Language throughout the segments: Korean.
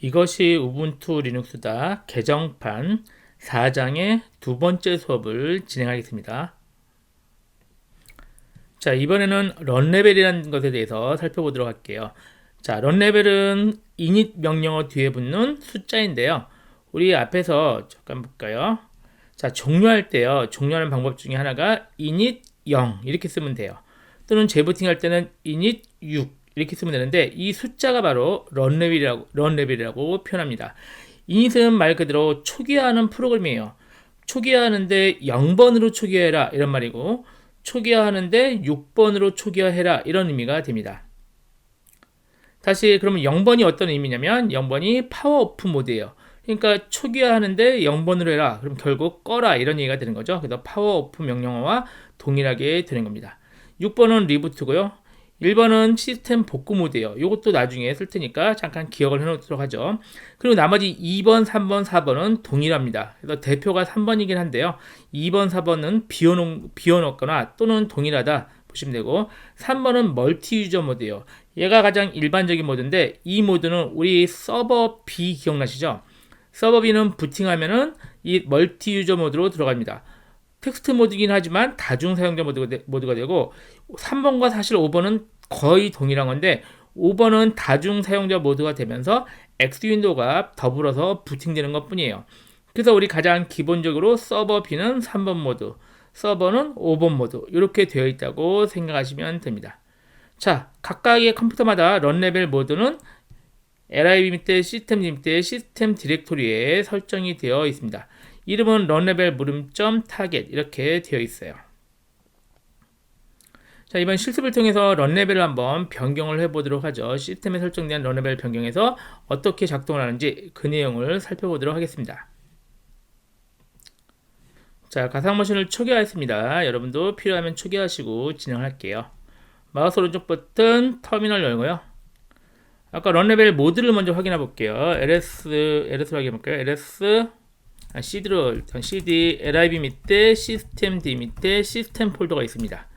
이것이 우분투 리눅스다 개정판 4장의 두 번째 수업을 진행하겠습니다. 자, 이번에는 런레벨이라는 것에 대해서 살펴보도록 할게요. 자, 런레벨은 init 명령어 뒤에 붙는 숫자인데요. 우리 앞에서 잠깐 볼까요? 자, 종료할 때요. 종료하는 방법 중에 하나가 init 0 이렇게 쓰면 돼요. 또는 재부팅 할 때는 init 6 이렇게 쓰면 되는데 이 숫자가 바로 런레벨이라고 런레벨이라고 표현합니다. 이닛은 말 그대로 초기화하는 프로그램이에요. 초기화하는데 0번으로 초기화해라 이런 말이고 초기화하는데 6번으로 초기화해라 이런 의미가 됩니다. 다시 그러면 0번이 어떤 의미냐면 0번이 파워 오프 모드예요. 그러니까 초기화하는데 0번으로 해라. 그럼 결국 꺼라 이런 얘기가 되는 거죠. 그래서 파워 오프 명령어와 동일하게 되는 겁니다. 6번은 리부트고요. 1번은 시스템 복구 모드예요. 이것도 나중에 쓸 테니까 잠깐 기억을 해놓도록 하죠. 그리고 나머지 2번, 3번, 4번은 동일합니다. 그래서 대표가 3번이긴 한데요. 2번, 4번은 비워놓, 비워놓거나 또는 동일하다 보시면 되고 3번은 멀티 유저 모드예요. 얘가 가장 일반적인 모드인데 이 모드는 우리 서버 B 기억나시죠? 서버 B는 부팅하면은 이 멀티 유저 모드로 들어갑니다. 텍스트 모드이긴 하지만 다중 사용자 모드가, 되, 되고 3번과 사실 5번은 거의 동일한 건데 5번은 다중 사용자 모드가 되면서 X 윈도우가 더불어서 부팅되는 것 뿐이에요. 그래서 우리 가장 기본적으로 서버 B는 3번 모드, 서버는 5번 모드 이렇게 되어 있다고 생각하시면 됩니다. 자, 각각의 컴퓨터마다 런 레벨 모드는 LIB 밑에 시스템 밑에 시스템 디렉토리에 설정이 되어 있습니다. 이름은 런레벨 물음점 타겟 이렇게 되어 있어요. 자, 이번 실습을 통해서 런레벨을 한번 변경을 해보도록 하죠. 시스템에 설정된 런레벨 변경에서 어떻게 작동을 하는지 그 내용을 살펴보도록 하겠습니다. 자, 가상머신을 초기화했습니다. 여러분도 필요하면 초기화하시고 진행할게요. 마우스 오른쪽 버튼 터미널 열고요. 아까 런레벨 모드를 먼저 확인해 볼게요. ls, ls로 확인해 볼까요? ls cd로 일단 cd lib 밑에 시스템 d 밑에 시스템 폴더가 있습니다.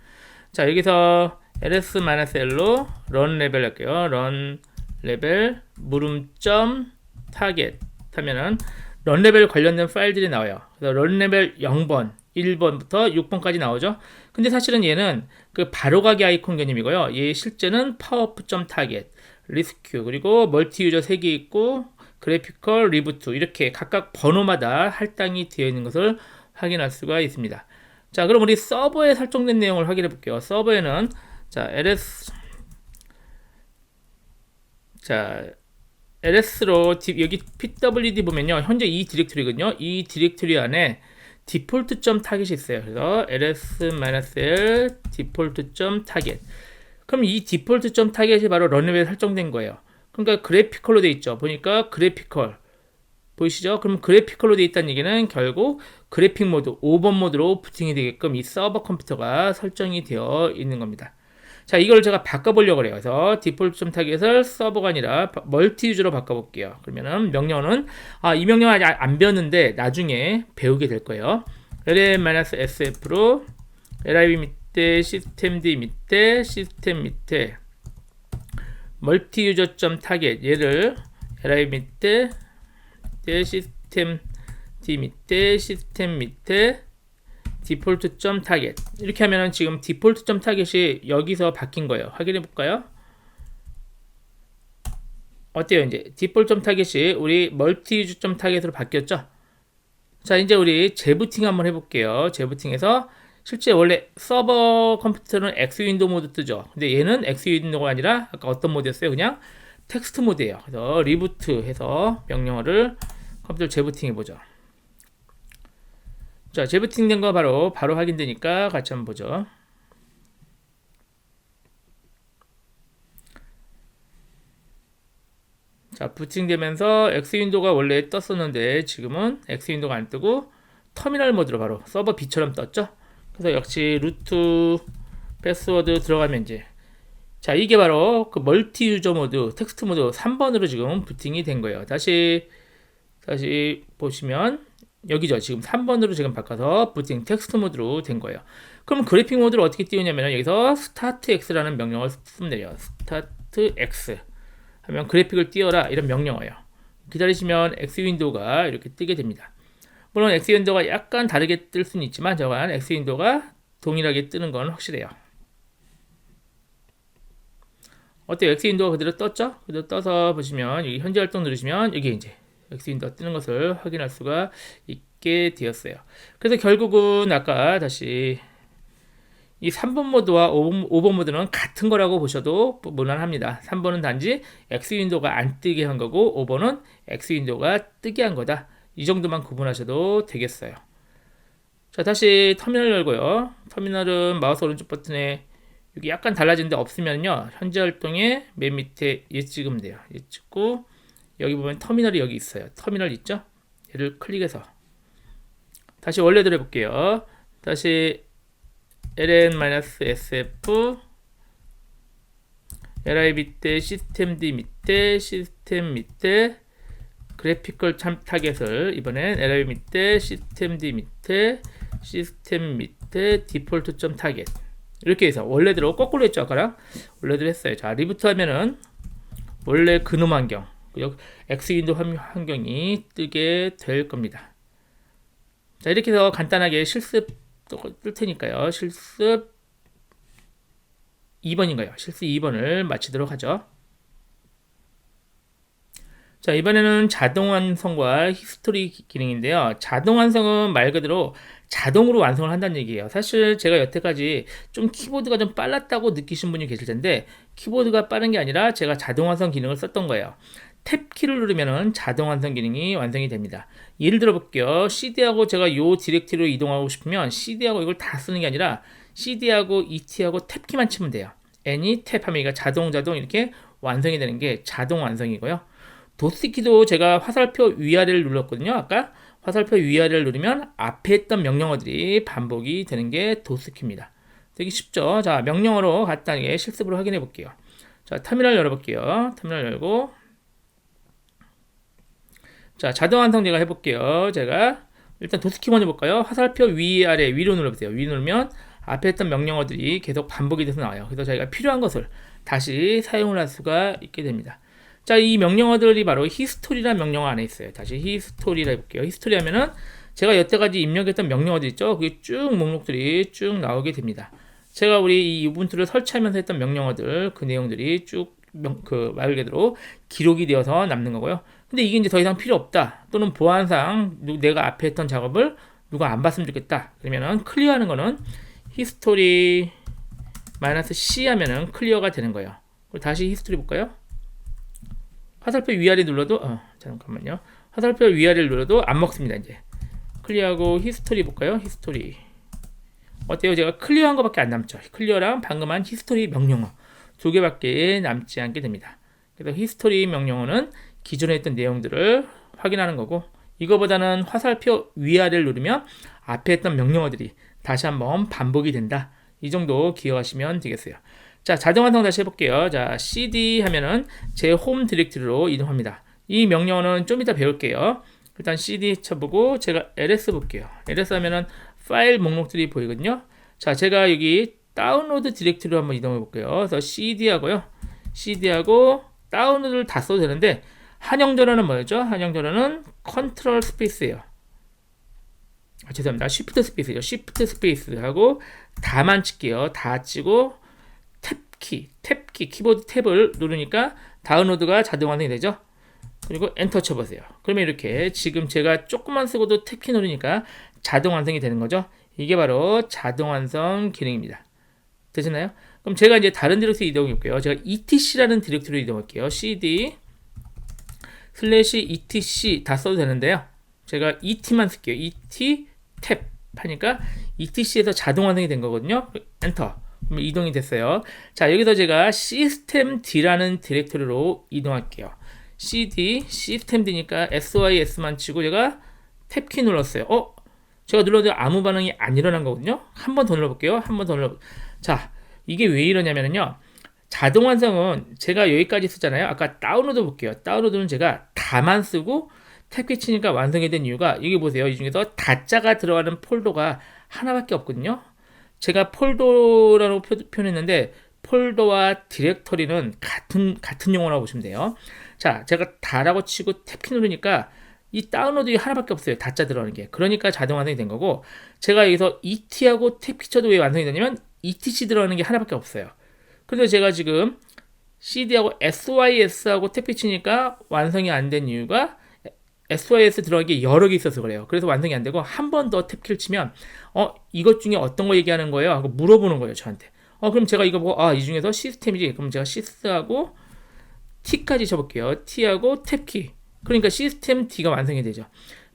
자 여기서 ls-l로 run 레벨 할게요. run 레벨 물음점 타겟 하면은 run 레벨 관련된 파일들이 나와요. 그래서 run 레벨 0번 1번부터 6번까지 나오죠. 근데 사실은 얘는 그 바로가기 아이콘 개념이고요. 얘 실제는 파워프.점 타겟, 리스큐 그리고 멀티 유저 3개 있고 그래피컬, 리부트 이렇게 각각 번호마다 할당이 되어 있는 것을 확인할 수가 있습니다. 자, 그럼 우리 서버에 설정된 내용을 확인해 볼게요. 서버에는 자, ls 자, ls로 여기 pwd 보면요. 현재 이 디렉토리거든요. 이 디렉토리 안에 디폴트 점 타겟이 있어요. 그래서 ls-l 디폴트 점 타겟. 그럼 이 디폴트 점 타겟이 바로 런웨이에 설정된 거예요. 그러니까 그래피컬로 돼 있죠. 보니까 그래피컬 보이시죠? 그럼 그래피컬로 돼 있다는 얘기는 결국 그래픽 모드 5번 모드로 부팅이 되게끔 이 서버 컴퓨터가 설정이 되어 있는 겁니다. 자, 이걸 제가 바꿔보려고 해요. 그래서 디폴트 점 타겟을 서버가 아니라 멀티 유저로 바꿔볼게요. 그러면은 명령어는 아, 이 명령 아직 안 배웠는데 나중에 배우게 될 거예요. lm-sf로 lib 밑에 시스템 d 밑에 시스템 밑에 멀티 유저 점 타겟 얘를 li 밑에 시스템 d 밑에 시스템 밑에 디폴트 점 타겟 이렇게 하면은 지금 디폴트 점 타겟이 여기서 바뀐 거예요. 확인해 볼까요? 어때요? 이제 디폴트 점 타겟이 우리 멀티 유저 점 타겟으로 바뀌었죠? 자, 이제 우리 재부팅 한번 해볼게요. 재부팅해서 실제 원래 서버 컴퓨터는 X 윈도우 모드 뜨죠. 근데 얘는 X 윈도우가 아니라 아까 어떤 모드였어요? 그냥 텍스트 모드예요. 그래서 리부트 해서 명령어를 컴퓨터 재부팅 해보죠. 자, 재부팅 된 거 바로 바로 확인되니까 같이 한번 보죠. 자, 부팅되면서 X 윈도우가 원래 떴었는데 지금은 X 윈도우가 안 뜨고 터미널 모드로 바로 서버 B처럼 떴죠. 그래서 역시 루트 패스워드 들어가면 이제 자 이게 바로 그 멀티 유저 모드 텍스트 모드 3번으로 지금 부팅이 된 거예요. 다시 다시 보시면 여기죠. 지금 3번으로 지금 바꿔서 부팅 텍스트 모드로 된 거예요. 그럼 그래픽 모드를 어떻게 띄우냐면 여기서 스타트 x라는 명령을 돼요. 스타트 x 하면 그래픽을 띄워라. 이런 명령어예요. 기다리시면 X 윈도우가 이렇게 뜨게 됩니다. 물론 X 윈도우가 약간 다르게 뜰 수는 있지만 저건 X 윈도우가 동일하게 뜨는 건 확실해요. 어때요? X 윈도우가 그대로 떴죠? 그대로 떠서 보시면 여기 현재 활동 누르시면 여기 이제 X 윈도우가 뜨는 것을 확인할 수가 있게 되었어요. 그래서 결국은 아까 다시 이 3번 모드와 5번, 5번 모드는 같은 거라고 보셔도 무난합니다. 3번은 단지 X 윈도우가 안 뜨게 한 거고 5번은 X 윈도우가 뜨게 한 거다. 이 정도만 구분하셔도 되겠어요. 자, 다시 터미널 열고요. 터미널은 마우스 오른쪽 버튼에 여기 약간 달라진 데 없으면요. 현재 활동에 맨 밑에 얘 찍으면 돼요. 얘 찍고 여기 보면 터미널이 여기 있어요. 터미널 있죠? 얘를 클릭해서 다시 원래대로 해볼게요. 다시 ln-sf li 밑에 시스템 D 밑에 시스템 밑에 그래피컬 참 타겟을 이번엔 li 밑에 시스템 D 밑에 시스템 밑에 디폴트 점 타겟 이렇게 해서 원래대로 거꾸로 했죠 아까랑 원래대로 했어요 자 리부트 하면은 원래 그놈 환경 X 윈도 환경이 뜨게 될 겁니다 자 이렇게 해서 간단하게 실습 뜰 테니까요. 실습 2번인가요? 실습 2번을 마치도록 하죠. 자, 이번에는 자동 완성과 히스토리 기능인데요. 자동 완성은 말 그대로 자동으로 완성을 한다는 얘기예요. 사실 제가 여태까지 좀 키보드가 좀 빨랐다고 느끼신 분이 계실 텐데 키보드가 빠른 게 아니라 제가 자동 완성 기능을 썼던 거예요. 탭키를 누르면 자동 완성 기능이 완성이 됩니다. 예를 들어 볼게요. CD하고 제가 요 디렉티로 이동하고 싶으면 CD하고 이걸 다 쓰는 게 아니라 CD하고 ET하고 탭키만 치면 돼요. N이 탭하면 이가 자동 자동 이렇게 완성이 되는 게 자동 완성이고요. 도스키도 제가 화살표 위아래를 눌렀거든요. 아까 화살표 위아래를 누르면 앞에 있던 명령어들이 반복이 되는 게 도스키입니다. 되게 쉽죠? 자, 명령어로 간단하게 실습으로 확인해 볼게요. 자, 터미널 열어볼게요. 터미널 열고 자, 자동 완성 제가 해볼게요. 제가 일단 도스키 먼저 볼까요? 화살표 위 아래 위로 눌러보세요. 위 누르면 앞에 했던 명령어들이 계속 반복이 돼서 나와요. 그래서 저희가 필요한 것을 다시 사용을 할 수가 있게 됩니다. 자, 이 명령어들이 바로 히스토리라는 명령어 안에 있어요. 다시 히스토리라 해볼게요. 히스토리 하면은 제가 여태까지 입력했던 명령어들 있죠? 그게 쭉 목록들이 쭉 나오게 됩니다. 제가 우리 이 우분투를 설치하면서 했던 명령어들 그 내용들이 쭉 그말 그대로 기록이 되어서 남는 거고요. 근데 이게 이제 더 이상 필요 없다. 또는 보안상 내가 앞에 했던 작업을 누가 안 봤으면 좋겠다. 그러면은 클리어하는 거는 히스토리 마이너스 C 하면은 클리어가 되는 거예요. 다시 히스토리 볼까요? 화살표 위아래 눌러도 어, 잠깐만요. 화살표 위아래를 눌러도 안 먹습니다. 이제 클리어하고 히스토리 볼까요? 히스토리 어때요? 제가 클리어한 것밖에 안 남죠. 클리어랑 방금 한 히스토리 명령어 두 개밖에 남지 않게 됩니다. 그래서 히스토리 명령어는 기존에 했던 내용들을 확인하는 거고 이거보다는 화살표 위아래를 누르면 앞에 했던 명령어들이 다시 한번 반복이 된다. 이 정도 기억하시면 되겠어요. 자, 자동 완성 다시 해볼게요. 자, cd 하면은 제 홈 디렉토리로 이동합니다. 이 명령어는 좀 이따 배울게요. 일단 cd 쳐보고 제가 ls 볼게요. ls 하면은 파일 목록들이 보이거든요. 자, 제가 여기 다운로드 디렉토리로 한번 이동해 볼게요. 그래서 cd하고요. cd하고 다운로드를 다 써도 되는데 한영 전원은 뭐였죠? 한영 전원은 컨트롤 스페이스예요. 아, 죄송합니다. 쉬프트 스페이스죠. 쉬프트 스페이스 하고 다만 칠게요. 다 치고 탭 키, 탭 키, 키보드 탭을 누르니까 다운로드가 자동 완성이 되죠. 그리고 엔터 쳐보세요. 그러면 이렇게 지금 제가 조금만 쓰고도 탭키 누르니까 자동 완성이 되는 거죠. 이게 바로 자동 완성 기능입니다. 되셨나요? 그럼 제가 이제 다른 디렉토리 이동해 볼게요. 제가 etc라는 디렉토리 이동할게요. cd 슬래시 etc 다 써도 되는데요. 제가 et만 쓸게요. et 탭 하니까 etc에서 자동 완성이 된 거거든요. 엔터. 그럼 이동이 됐어요. 자, 여기서 제가 시스템 D라는 디렉토리로 이동할게요. cd 시스템 D니까 sys만 치고 제가 탭키 눌렀어요. 어? 제가 눌러도 아무 반응이 안 일어난 거거든요. 한 번 더 눌러볼게요. 한 번 더 눌러. 자, 이게 왜 이러냐면요. 자동 완성은 제가 여기까지 쓰잖아요. 아까 다운로드 볼게요. 다운로드는 제가 다만 쓰고 탭키 치니까 완성이 된 이유가 여기 보세요. 이 중에서 다자가 들어가는 폴더가 하나밖에 없거든요. 제가 폴더라고 표, 현했는데 폴더와 디렉터리는 같은 같은 용어라고 보시면 돼요. 자, 제가 다라고 치고 탭키 누르니까 이 다운로드가 하나밖에 없어요. 다짜 들어가는 게. 그러니까 자동 완성이 된 거고 제가 여기서 et하고 탭키 쳐도 왜 완성이 되냐면 etc 들어가는 게 하나밖에 없어요. 그래서 제가 지금 cd하고 sys하고 탭키 치니까 완성이 안 된 이유가 sys 들어간 게 여러 개 있어서 그래요. 그래서 완성이 안 되고 한 번 더 탭키를 치면 어 이것 중에 어떤 거 얘기하는 거예요? 하고 물어보는 거예요 저한테. 어 그럼 제가 이거 보고 아 이 중에서 시스템이지. 그럼 제가 sys하고 t까지 쳐볼게요. t하고 탭키. 그러니까 시스템 D가 완성이 되죠.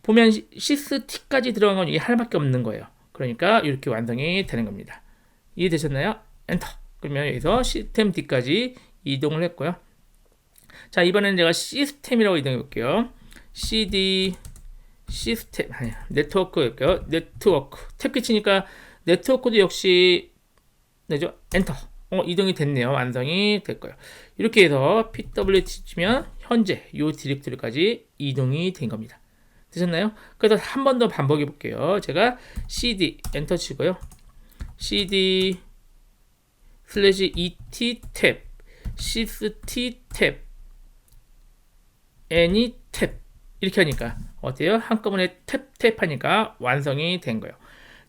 보면 시스 T까지 들어간 건 이게 하나밖에 없는 거예요. 그러니까 이렇게 완성이 되는 겁니다. 이해되셨나요? 엔터. 그러면 여기서 시스템 D까지 이동을 했고요. 자, 이번에는 제가 시스템이라고 이동해 볼게요. CD 시스템 아니 네트워크일게요. 네트워크. 탭키 치니까 네트워크도 역시 되죠. 엔터. 어, 이동이 됐네요. 완성이 됐고요. 이렇게 해서 PWT 치면 현재 이 디렉토리까지 이동이 된 겁니다. 되셨나요? 그래서 한 번 더 반복해 볼게요. 제가 cd 엔터 치고요. cd 슬래시 et 탭 sys 탭 any 탭 이렇게 하니까 어때요? 한꺼번에 탭 탭 하니까 완성이 된 거예요.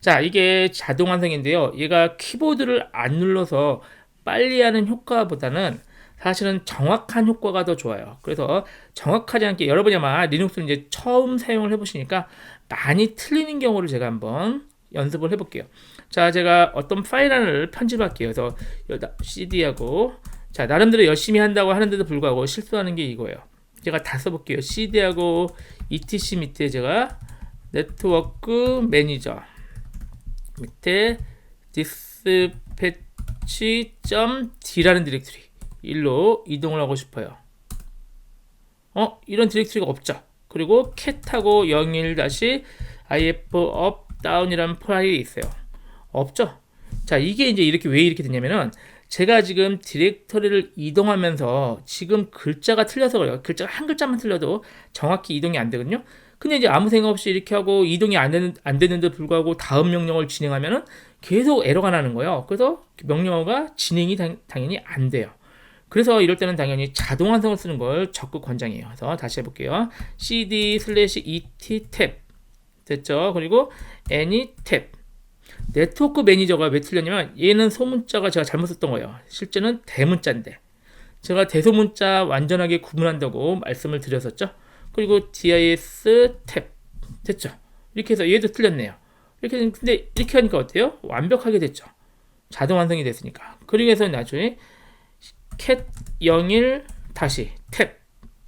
자, 이게 자동 완성인데요. 얘가 키보드를 안 눌러서 빨리 하는 효과보다는 사실은 정확한 효과가 더 좋아요. 그래서 정확하지 않게 여러분이 아마 리눅스를 이제 처음 사용을 해보시니까 많이 틀리는 경우를 제가 한번 연습을 해볼게요. 자, 제가 어떤 파일 하나를 편집할게요. 그래서 CD하고 자 나름대로 열심히 한다고 하는데도 불구하고 실수하는 게 이거예요. 제가 다 써볼게요. CD하고 ETC 밑에 제가 네트워크 매니저 밑에 dispatch.d라는 디렉토리 일로 이동을 하고 싶어요. 어, 이런 디렉토리가 없죠. 그리고 cat하고 01-if up down이라는 파일이 있어요. 없죠. 자, 이게 이제 이렇게 왜 이렇게 되냐면은 제가 지금 디렉터리를 이동하면서 지금 글자가 틀려서 그래요. 글자가 한 글자만 틀려도 정확히 이동이 안 되거든요. 근데 이제 아무 생각 없이 이렇게 하고 이동이 안 되는 안 되는데 불구하고 다음 명령을 진행하면은 계속 에러가 나는 거예요. 그래서 명령어가 진행이 당, 당연히 안 돼요. 그래서 이럴 때는 당연히 자동 완성을 쓰는 걸 적극 권장해요. 그래서 다시 해볼게요. cd 슬래시 et 탭 됐죠? 그리고 any 탭 네트워크 매니저가 왜 틀렸냐면 얘는 소문자가 제가 잘못 썼던 거예요. 실제는 대문자인데 제가 대소문자 완전하게 구분한다고 말씀을 드렸었죠. 그리고 dis 탭 됐죠. 이렇게 해서 얘도 틀렸네요. 이렇게 근데 이렇게 하니까 어때요? 완벽하게 됐죠. 자동 완성이 됐으니까. 그리고 해서 나중에 cat 01 다시 탭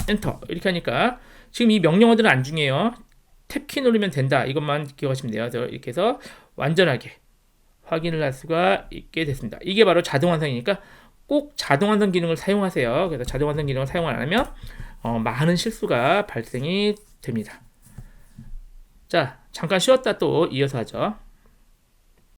엔터 이렇게 하니까 지금 이 명령어들은 안 중요해요. 탭키 누르면 된다. 이것만 기억하시면 돼요. 이렇게 해서 완전하게 확인을 할 수가 있게 됐습니다. 이게 바로 자동 완성이니까 꼭 자동 완성 기능을 사용하세요. 그래서 자동 완성 기능을 사용 안 하면 어, 많은 실수가 발생이 됩니다. 자, 잠깐 쉬었다 또 이어서 하죠.